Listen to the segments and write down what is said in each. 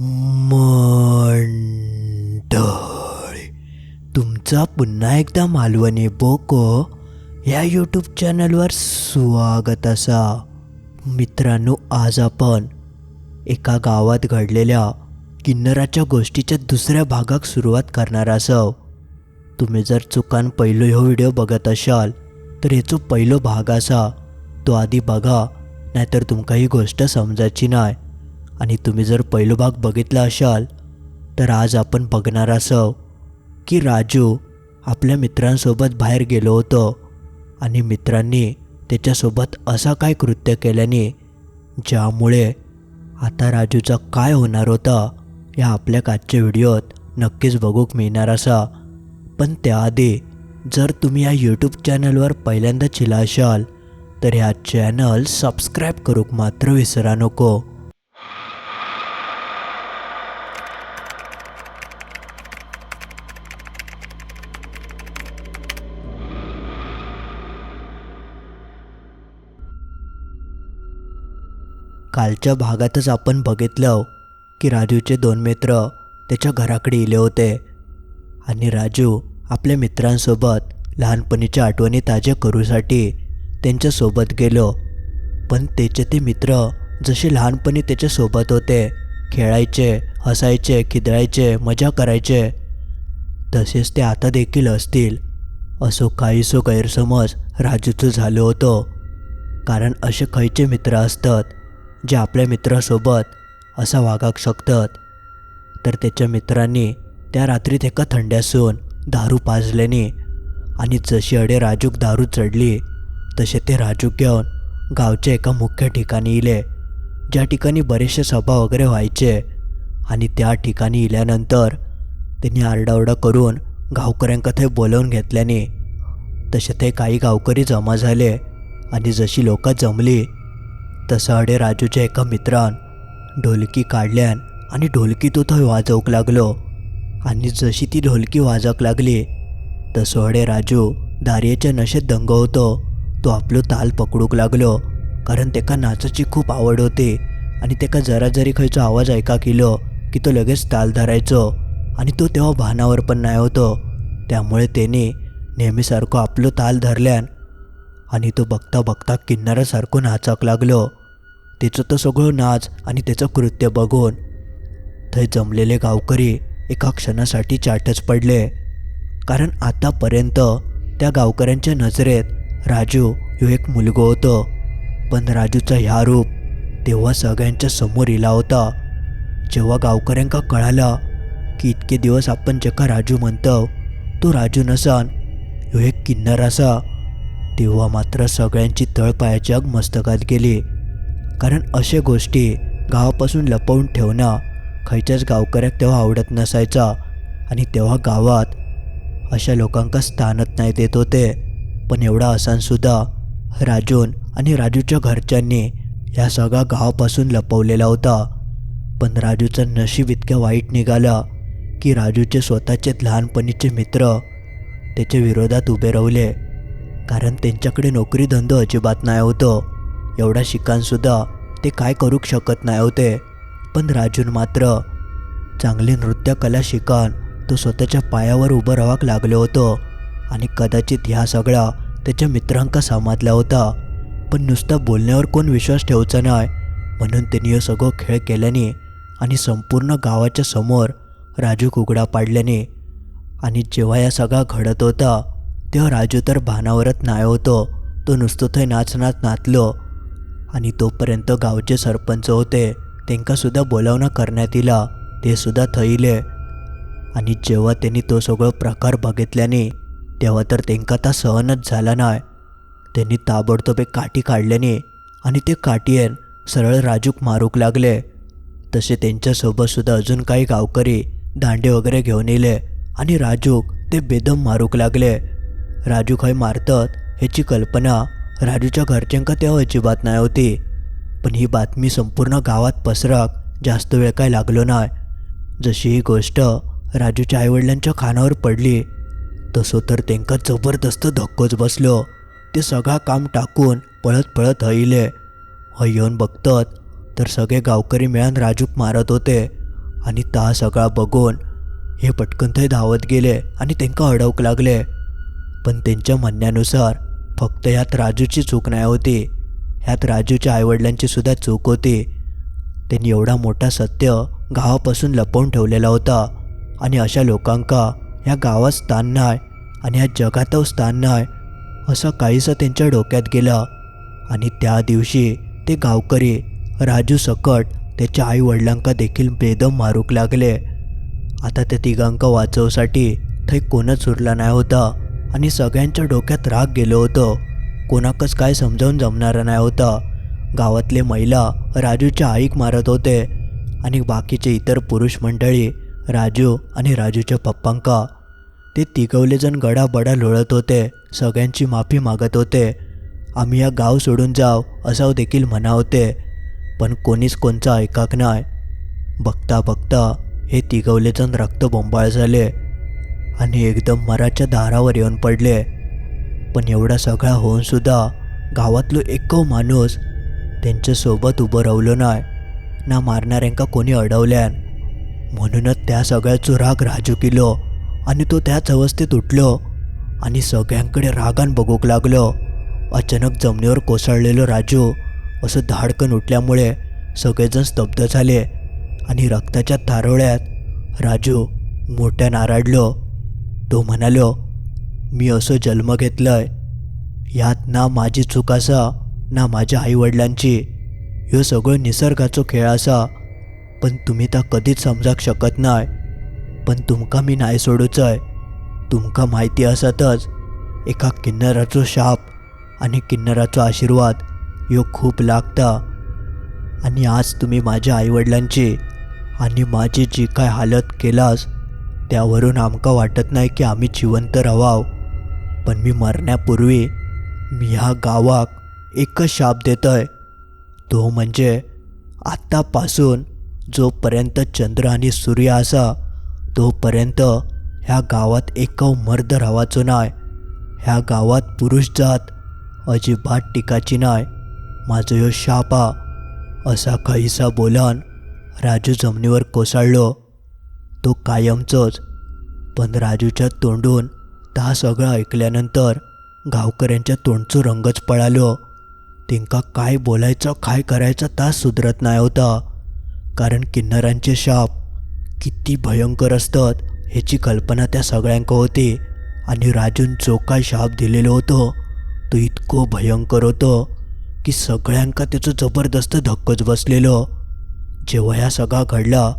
मंडळी तुमचा पुन्हा एकदा मालवणी बोको या यूट्यूब चॅनलवर स्वागत असा. मित्रांनो आज आपण एका गावात घडलेल्या किन्नराच्या गोष्टीच्या दुसऱ्या भागाक सुरुवात करणार असव. तुम्ही जर चुकान पहिलो ह्यो व्हिडिओ बघत असाल तर हेचो पहिलो भाग असा. तो आधी बघा नाहीतर तुमका ही गोष्ट समजायची नाही आणि तुम्ही जर पहिलं भाग बघितला असाल तर आज आपण बघणार असव की राजू आपल्या मित्रांसोबत बाहेर गेलो होतो आणि मित्रांनी त्याच्यासोबत असा काय कृत्य केल्याने ज्यामुळे आता राजूचा काय होणार होता या आपल्या आजच्या व्हिडिओत नक्कीच बघूक मिळणार असा. पण त्याआधी जर तुम्ही या यूट्यूब चॅनलवर पहिल्यांदा चिला असाल तर ह्या चॅनल सबस्क्राईब करूक मात्र विसरा नको. कालच्या भागातच आपण बघितलं की राजूचे दोन मित्र त्याच्या घराकडे इले होते. आणि राजू आपल्या मित्रांसोबत लहानपणीच्या आठवणी ताज्या करूसाठी त्यांच्यासोबत गेलो. पण त्याचे ते मित्र जसे लहानपणी त्याच्यासोबत होते खेळायचे हसायचे खिदळायचे मजा करायचे तसेच ते आता देखील असतील असो काहीसो गैरसमज राजूचं झालं होतं. कारण असे खयचे मित्र असतात जे आपल्या मित्रासोबत असा वागाक शकतात. तर त्याच्या मित्रांनी त्या रात्रीत एका थंड्यासून दारू पाजल्याने आणि जशी अडे राजूक दारू चढली तसे ते राजूक घेऊन गावच्या एका मुख्य ठिकाणी इले. ज्या ठिकाणी बरेचसे सभा वगैरे व्हायचे आणि त्या ठिकाणी इल्यानंतर त्यांनी आरडाओरडा करून गावकऱ्यांका थंय बोलवून घेतल्याने तसे ते काही गावकरी जमा झाले आणि जशी लोकं जमली तसाडे अडे राजूच्या एका मित्रान ढोलकी काढल्यान आणि ढोलकी तो थंय वाजवूक लागलो. आणि जशी ती ढोलकी वाजवक लागली तसं राजू दारयेच्या नशेत दंग होतो तो आपलो ताल पकडूक लागलो कारण तेका नाचाची खूप आवड होती. आणि तेका जरा जरी खंयचो आवाज ऐकाक केलो की तो लगेच ताल धरायचो. आणि तो तेव्हा भानावर पण नाही होतो. त्यामुळे त्याने नेहमीसारखं आपलो ताल धरल्यान आणि तो बघता बघता किन्नारासारखं नाचाक लागलो. त्याचं तो सगळं नाच आणि त्याचं कृत्य बघून. थंय जमलेले गावकरी एका क्षणासाठी चाटच पडले. कारण आतापर्यंत त्या गावकऱ्यांच्या नजरेत राजू ह्यो एक मुलगो होतो. पण राजूचा ह्या रूप तेव्हा सगळ्यांच्या समोर इला होता. जेव्हा गावकऱ्यांका कळालं की इतके दिवस आपण जेका राजू म्हणतो तो राजू नसान ह्यो एक किन्नर असा. तेव्हा मात्र सगळ्यांची तळपायाची आग मस्तकात गेली. कारण अशा गोष्टी गावापासून लपवून ठेवणं खयच्याच गावकऱ्याक तेव्हा आवडत नसायचा. आणि तेव्हा गावात अशा लोकांका स्थानच नाही देत होते. पण एवढा असांसुद्धा राजून आणि राजूच्या घरच्यांनी ह्या सगळा गावापासून लपवलेला होता. पण राजूचं नशीब इतक्या वाईट निघालं की राजूचे स्वतःचे लहानपणीचे मित्र त्याच्या विरोधात उभे राहिले. कारण त्यांच्याकडे नोकरी धंदो अजिबात नाही होतं. एवढा शिकानसुद्धा ते काय करू शकत नाही होते पण राजून मात्र चांगली नृत्यकला शिकान तो स्वतःच्या पायावर उभं राहावं लागलो होतो आणि कदाचित ह्या सगळा त्याच्या मित्रांका समाजला होता. पण नुसता बोलण्यावर कोण विश्वास ठेवचा नाही. म्हणून त्यांनी हे सगळं खेळ केल्याने आणि संपूर्ण गावाच्या समोर राजू कुगडा पाडल्याने आणि जेव्हा या सगळा घडत होता तेव्हा राजू तर भानावरच नाही होतो. तो नुसतं थंय नाच नाच नाचलो. आणि तोपर्यंत गावचे सरपंच होते. त्यांकासुद्धा बोलावणं करण्यात इला. ते सुद्धा थैले. आणि जेव्हा त्यांनी तो सगळं प्रकार बघितल्याने तेव्हा तर त्यांका ता सहनच झाला नाही. त्यांनी ताबडतोब एक काठी काढल्याने आणि ते काठीयन सरळ राजूक मारूक लागले. तसे त्यांच्यासोबतसुद्धा अजून काही गावकरी दांडे वगैरे घेऊन येले आणि राजूक ते बेदम मारूक लागले. राजूक हय मारतात ह्याची कल्पना राजूच्या घरच्यांका तेव्हा अजिबात नाही होती. पण ही बातमी संपूर्ण गावात पसराक जास्त वेळ काय लागलो नाही. जशी ही गोष्ट राजूच्या आईवडिलांच्या खानावर पडली तसो तर त्यांका जबरदस्त धक्कोच बसलो. ते सगळा काम टाकून पळत पळत हईले. हय येऊन बघतात तर सगळे गावकरी मिळून राजूक मारत होते. आणि ता सगळा बघून हे पटकन थंय धावत गेले आणि त्यांका अडवक लागले. पण त्यांच्या म्हणण्यानुसार फक्त ह्यात राजूची चूक नाही होती. ह्यात राजूच्या आईवडिलांची सुद्धा चूक होती. त्यांनी एवढा मोठा सत्य गावापासून लपवून ठेवलेला होता. आणि अशा लोकांका ह्या गावात स्थान नाही आणि ह्या जगातच स्थान नाही असं काहीसं त्यांच्या डोक्यात गेलं. आणि त्या दिवशी ते गावकरी राजू सकट त्याच्या आईवडिलांका देखील बेदम मारूक लागले. आता त्या तिघांका वाचवसाठी थंय कोणच उरला नाही होता. आणि सगळ्यांच्या डोक्यात राग गेलो होतं. कोणाकच काय समजावून जमणारं नाही होतं. गावातले महिला राजूच्या आईक मारत होते. आणि बाकीचे इतर पुरुष मंडळी राजू आणि राजूच्या पप्पांका. ते तिघवले जण गडाबडा लोळत होते. सगळ्यांची माफी मागत होते. आम्ही या गाव सोडून जाव असं देखील म्हणा होते. पण कोणीच कोणचा ऐकाक नाही. बघता बघता हे तिघवले जण रक्तबोंबाळ झाले. आणि एकदम मराच्या दारावर येऊन पडले. पण एवढा सगळा होऊन सुद्धा गावातलो एकव माणूस त्यांच्यासोबत उभं रावलो नाही ना मारणाऱ्यांका कोणी अडवल्यान म्हणूनच त्या सगळ्याचो राग राजू केलो आणि तो त्याच अवस्थेत उठलो आणि सगळ्यांकडे रागान बघूक लागलो. अचानक जमिनीवर कोसळलेलो राजू असं धाडकन उठल्यामुळे सगळेजण स्तब्ध झाले आणि रक्ताच्या थारोळ्यात राजू मोठ्या नाराडलो तो म्हणालो मी असं जन्म घेतलंय. यात ना माझी चूक असा ना माझ्या आईवडिलांची. ह्यो सगळं निसर्गाचो खेळ असा. पण तुम्ही ता कधीच समजाक शकत नाही पण तुमका मी नाही सोडूच तुमकां तुमका माहिती असतच. एका किन्नराचो शाप आणि किन्नराचो आशीर्वाद ह्यो खूप लागता. आणि आज तुम्ही माझ्या आईवडिलांची आणि माझी जी काय हालत केलास त्यावरून आमका वाटत नाही की आम्ही जिवंत राहाव. पण मी मरण्यापूर्वी मी ह्या गावाक एकच शाप देतोय. तो म्हणजे आत्तापासून जोपर्यंत चंद्र आणि सूर्य असा तोपर्यंत ह्या गावात एकव मर्द रावाचो नाही ह्या गावात पुरुष जात अजिबात टिकाची नाय. माझो ह्यो शापा असा काहीसा बोलान राजू जमिनीवर कोसळलो. तो कायमचोच. पण राजूच्या तोंडून ता सगळं ऐकल्यानंतर गावकऱ्यांच्या तोंडचो रंगच पळालो. तेंका काय बोलायचं काय करायचं तास सुधरत नाही होता. कारण किन्नरांचे शाप किती भयंकर असतात ह्याची कल्पना त्या सगळ्यांक होती. आणि राजून जो काय शाप दिलेलो होतो तो इतको भयंकर होतो की सगळ्यांका त्याचं जबरदस्त धक्कच बसलेलो. जेव्हा ह्या सगळा घडला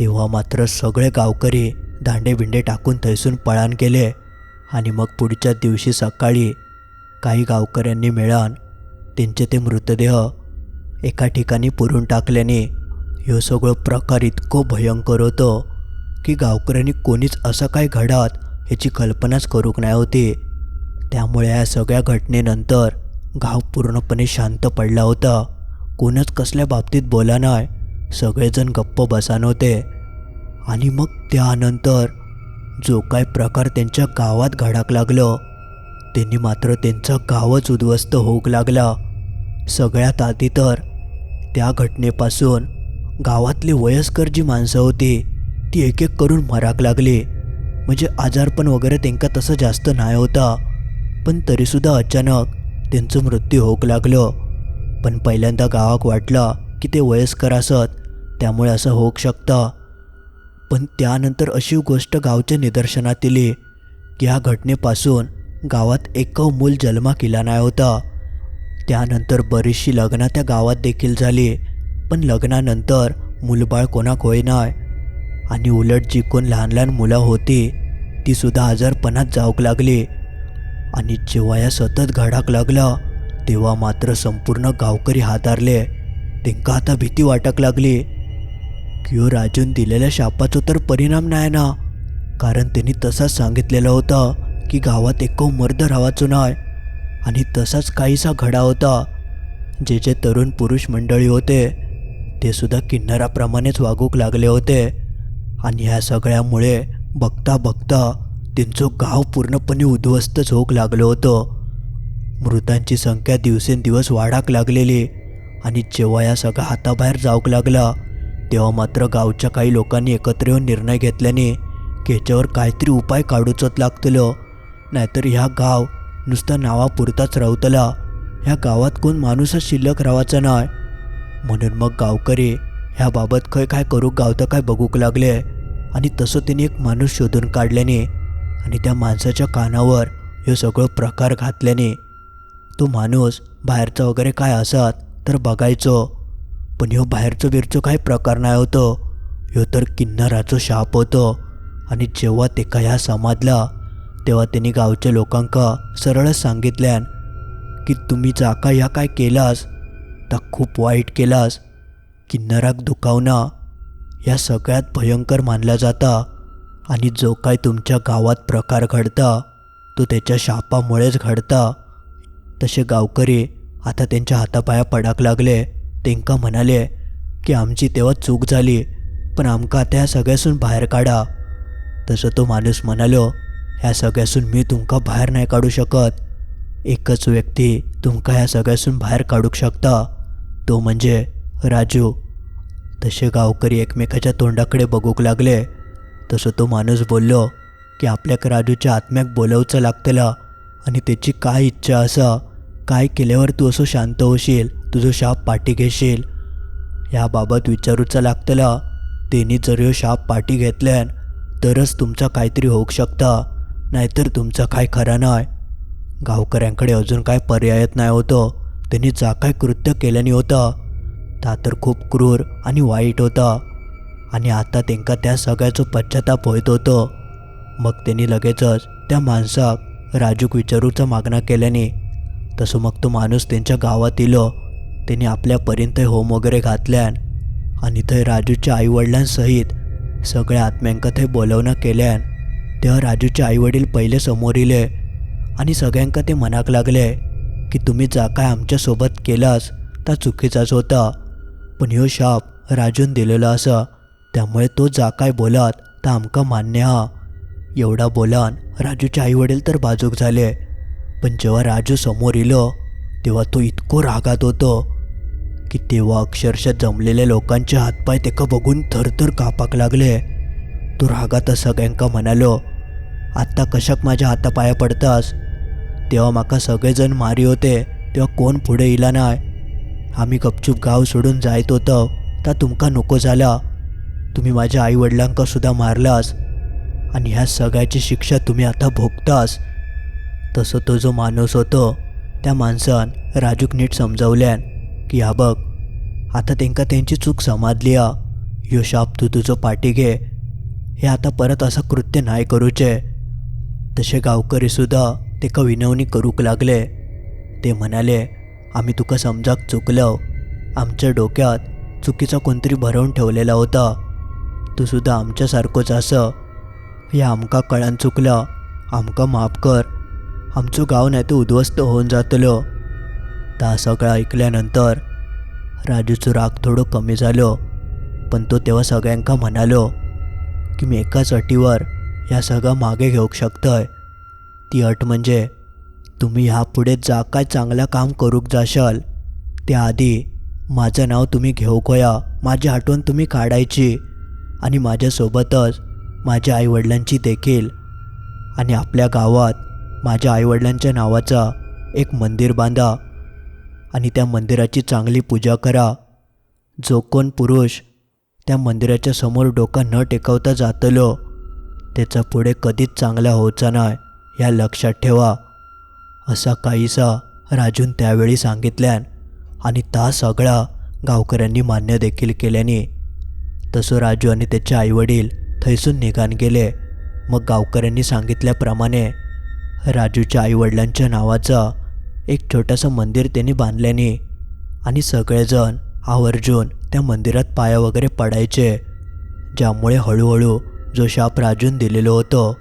तेव्हा मात्र सगळे गावकरी दांडेबिंडे टाकून थैसून पळान केले आणि मग पुढच्या दिवशी सकाळी काही गावकऱ्यांनी मिळान त्यांचे ते मृतदेह एका ठिकाणी पुरून टाकल्याने ह्यो सगळं प्रकार इतको भयंकर होतो की गावकऱ्यांनी कोणीच असं काय घडात ह्याची कल्पनाच करूक नाही होती. त्यामुळे या सगळ्या घटनेनंतर गाव पूर्णपणे शांत पडला होता. कोणच कसल्या बाबतीत बोला नाही सगळेजण गप्प बसान होते. आणि मग त्यानंतर जो काय प्रकार त्यांच्या गावात घडाक लागलं त्यांनी मात्र त्यांचं गावच उद्ध्वस्त होऊक लागला. सगळ्यात आधी तर त्या घटनेपासून गावातली वयस्कर जी माणसं होती ती एक एक करून मराक लागली. म्हणजे आजारपण वगैरे त्यांका तसं जास्त नाही होता पण तरीसुद्धा अचानक त्यांचं मृत्यू होऊक लागलं. पण पहिल्यांदा गावाक वाटलं की ते वयस्कर असत त्यामुळे असं होऊ शकतं. पण त्यानंतर अशी गोष्ट गावच्या निदर्शनात येली की ह्या घटनेपासून गावात एकव मूल जन्मा केला नाही होता. त्यानंतर बरीचशी लग्न त्या गावात देखील झाली पण लग्नानंतर मुलबाळ कोणाक होईनाय. आणि उलट जी कोण लहान लहान मुलं होती ती सुद्धा आजारपणात जाऊक लागली. आणि जेव्हा या सतत घडाक लागलं तेव्हा मात्र संपूर्ण गावकरी हातारले. त्यांका आता भीती वाटक लागली. की राजून दिलेल्या शापाचा तर परिणाम नाही ना. कारण त्यांनी तसाच सांगितलेलं होतं की गावात एको मर्द राहायचो नाही आणि तसाच काहीसा घडा होता. जे जे तरुण पुरुष मंडळी होते ते सुद्धा किन्नराप्रमाणेच वागूक लागले होते. आणि ह्या सगळ्यामुळे बघता बघता त्यांचं गाव पूर्णपणे उद्ध्वस्त झोक लागलं होतं. मृतांची संख्या दिवसेंदिवस वाढाक लागलेली. आणि जेव्हा या सगळा हाताबाहेर जाऊक लागला तेव्हा मात्र गावच्या काही लोकांनी एकत्र येऊन निर्णय घेतल्याने की ह्याच्यावर काहीतरी उपाय काढूचत लागतलो. नाहीतर ह्या गाव नुसता नावापुरताच रावतला. ह्या गावात कोण माणूसच शिल्लक रावाचा नाही. म्हणून मग गावकरी ह्याबाबत खंय काय करू गावतं काय बघूक लागले. आणि तसं त्यांनी एक माणूस शोधून काढल्याने आणि त्या माणसाच्या कानावर हे सगळं प्रकार घातल्याने तो माणूस बाहेरचा वगैरे काय असत? तर बघायचो. पण ह्यो बाहेरचं बिरचं काही प्रकार नाही होतो. ह्यो तर किन्नराचो शाप होतो. आणि जेव्हा ते का ह्या समाजला तेव्हा त्यांनी गावच्या लोकांका सरळच सांगितल्यान की तुम्ही जाका ह्या काय केलास? तर खूप वाईट केलास. किन्नराक दुखावणं या सगळ्यात भयंकर मानला जाता. आणि जो काय तुमच्या गावात प्रकार घडता तो त्याच्या शापामुळेच घडता. तसे गावकरी आता त्यांच्या हातापाया पडाक लागले. तेंका म्हणाले की आमची तेव्हा चूक झाली पण आमका आता ह्या सगळ्यासून बाहेर काढा. तसं तो माणूस म्हणालो ह्या सगळ्यासून मी तुमका बाहेर नाही काढू शकत. एकच व्यक्ती तुमका ह्या सगळ्यासून बाहेर काढूक शकता. तो म्हणजे राजू. तसे गावकरी एकमेकाच्या तोंडाकडे बघूक लागले. तसं तो माणूस बोललो की आपल्याक राजूच्या आत्म्याक बोलवचं लागतला आणि त्याची काय इच्छा असा? काय केल्यावर तू असं शांत होशील? तुझं शाप पाठी घेशील? ह्याबाबत विचारूचं लागतला. त्यांनी जर ह्यो शाप पाठी घेतल्यान तरच तुमचा काहीतरी होऊ शकता. नाहीतर तुमचं काय खरं नाही गावकऱ्यांकडे अजून काय पर्यायच नाही होतं. त्यांनी जा काय कृत्य केल्याने होतं. ता तर खूप क्रूर आणि वाईट होता. आणि आता त्यांका त्या सगळ्याचं पश्चाताप होत होतं. मग त्यांनी लगेचच त्या माणसाक राजूक विचारूचा मागणा केल्याने तसं मग तो माणूस त्यांच्या गावात इलो त्यांनी आपल्यापर्यंत होम वगैरे घातल्यान आणि थंय राजूच्या आईवडिलांसहित सगळ्या आत्म्यांका थंय बोलवणं केल्यान तेव्हा राजूचे आईवडील पहिले समोर इले आणि सगळ्यांका ते मनाक लागले की तुम्ही जा काय आमच्यासोबत केलास ता चुकीचाच होता. पण ह्यो शाप राजून दिलेला असा त्यामुळे तो जा काय बोलात तर आमका मान्य हा. एवढा बोलान राजूचे आईवडील तर बाजूक झाले. पण जेव्हा राजू समोर इलो तेव्हा तो इतको रागात होतो की तेव्हा अक्षरशः जमलेल्या लोकांचे हातपाय तेका बघून थरथर कापाक लागले. तो रागात सगळ्यांका म्हणालो आत्ता कशाक माझ्या हातापाया पडतास? तेव्हा माका सगळेजण मारी होते तेव्हा कोण पुढे येला नाय? आम्ही गपचूप गाव सोडून जायत होतो ता तुमका नको झाला. तुम्ही माझ्या आईवडिलांका सुद्धा मारलास. आणि ह्या सगळ्याची शिक्षा तुम्ही आता भोगतास. तसं तो जो माणूस होतो त्या माणसान राजूक नीट समजवल्यान की हा बघ आता तेंका त्यांची चूक समाजली हा ह्यो शाप तू तुजो पाठी घे हे आता परत असं कृत्य नाही करूचे. तसे गावकरी सुद्धा तेका विनवणी करूक लागले. ते म्हणाले आम्ही तुका समजाक चुकलो आमच्या डोक्यात चुकीचा कोणतरी भरवून ठेवलेला होता. तू सुद्धा आमच्यासारखोच असं हे आमका कळान चुकला. आमका माफ कर. आमचं गाव नाही तर उद्ध्वस्त होऊन जातलो. ता सगळं ऐकल्यानंतर राजूचं राग थोडं कमी झालो पण तो तेव्हा सगळ्यांका म्हणालो की मी एकाच अटीवर ह्या सगळं मागे घेऊ शकतोय. ती अट म्हणजे तुम्ही ह्यापुढे जा काय चांगलं काम करूक जाशाल त्याआधी माझं नाव तुम्ही घेऊक होया माझी आठवण तुम्ही काढायची आणि माझ्यासोबतच माझ्या आईवडिलांची देखील आणि आपल्या गावात माझ्या आईवडिलांच्या नावाचा एक मंदिर बांधा आणि त्या मंदिराची चांगली पूजा करा. जो कोण पुरुष त्या मंदिराच्या समोर डोका न टेकवता जातलो त्याचा पुढे कधीच चांगला होचा नाही ह्या लक्षात ठेवा असा काहीसा राजून त्यावेळी सांगितल्यान आणि ता सगळा गावकऱ्यांनी मान्य देखील केल्याने. तसं राजू आणि त्याचे आईवडील थैसून निघान गेले. मग गावकऱ्यांनी सांगितल्याप्रमाणे राजूच्या आईवडिलांच्या नावाचं एक छोटंसं मंदिर त्यांनी बांधल्याने आणि सगळेजण आवर्जून त्या मंदिरात पाया वगैरे पडायचे. ज्यामुळे हळूहळू जो शाप राजून दिलेलो होतो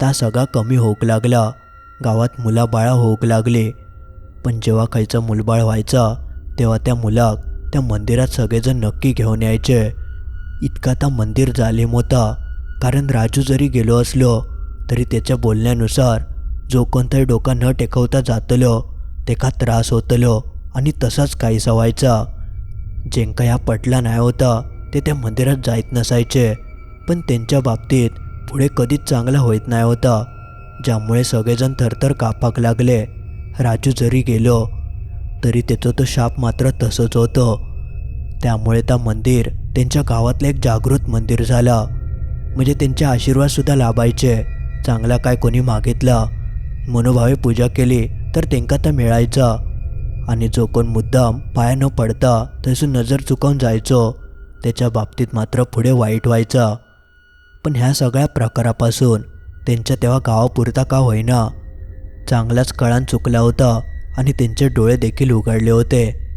त्या सगळा कमी होऊक लागला. गावात मुलाबाळा होऊक लागली. पण जेव्हा खायचं मुलबाळ व्हायचा तेव्हा त्या मुलाक त्या मंदिरात सगळेजण नक्की घेऊन यायचे. इतका त्या मंदिर जालीम होता कारण राजू जरी गेलो असलो तरी त्याच्या बोलण्यानुसार जो कोणताही डोका न टेकवता जातलो तेका त्रास होतलो आणि तसाच काहीसा व्हायचा जेंका ह्या पटला नाही होता ते त्या मंदिरात जायत नसायचे पण त्यांच्या बाबतीत पुढे कधीच चांगला होत नाही होता ज्यामुळे सगळेजण थरथर कापाक लागले. राजू जरी गेलो तरी त्याचं तो शाप मात्र तसंच होतं. त्यामुळे त्या मंदिर त्यांच्या गावातलं एक जागृत मंदिर झालं. म्हणजे त्यांचे आशीर्वादसुद्धा लाभायचे. चांगला काय कोणी मागितला. मनोभावे पूजा केली तर त्यांका तर मिळायचा. आणि जो कोण मुद्दाम पाया न पडता तसून नजर चुकवून जायचो त्याच्या बाबतीत मात्र पुढे वाईट व्हायचा. पण ह्या सगळ्या प्रकारापासून त्यांच्या तेव्हा गावापुरता का होईना? चांगलाच कळान चुकला होता आणि त्यांचे डोळे देखील उघडले होते.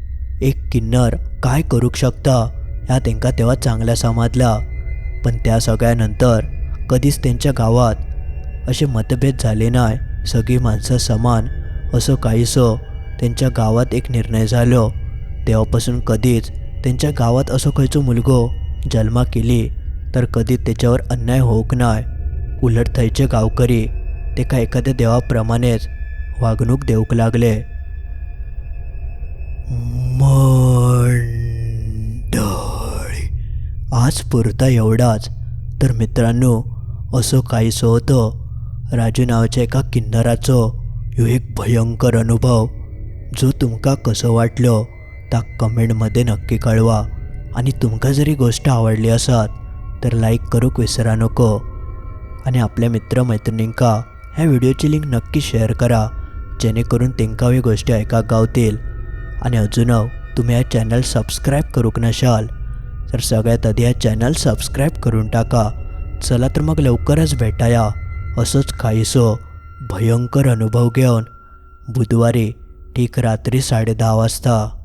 एक किन्नर काय करू शकता? ह्या त्यांका तेव्हा चांगला समजला. पण त्या सगळ्यानंतर कधीच त्यांच्या गावात असे मतभेद झाले नाही सगळी माणसं समान असं काहीसं त्यांच्या गावात एक निर्णय झालो. तेव्हापासून कधीच त्यांच्या गावात असं खंयचो मुलगो जन्मा केली तर कधी त्याच्यावर अन्याय होऊक नाय. उलट थंयचे गावकरी ते का एखाद्या देवाप्रमाणेच वागणूक देऊक लागले. मंडळी आज पुरता एवढाच. तर मित्रांनो असं काहीसं होतं. राजू नावाच्या एका किन्नराचो ह्यो एक भयंकर अनुभव जो तुमका कसो वाटलो ता कमेंटमध्ये नक्की कळवा. आणि तुमका जरी गोष्ट आवडली असत तर लाईक करूक विसरा नको. आणि आपल्या मित्रमैत्रिणींका ह्या व्हिडिओची लिंक नक्की शेअर करा जेणेकरून तेंका ही गोष्टी ऐकाक गावतील. आणि अजून तुम्ही हा चॅनल सबस्क्राईब करूक नशाल तर सगळ्यात आधी हा चॅनल सबस्क्राईब करून टाका. चला तर मग लवकरच भेटाया. असंच काहीसं भयंकर अनुभव घेऊन बुधवारी ठीक रात्री साडे दहा वाजता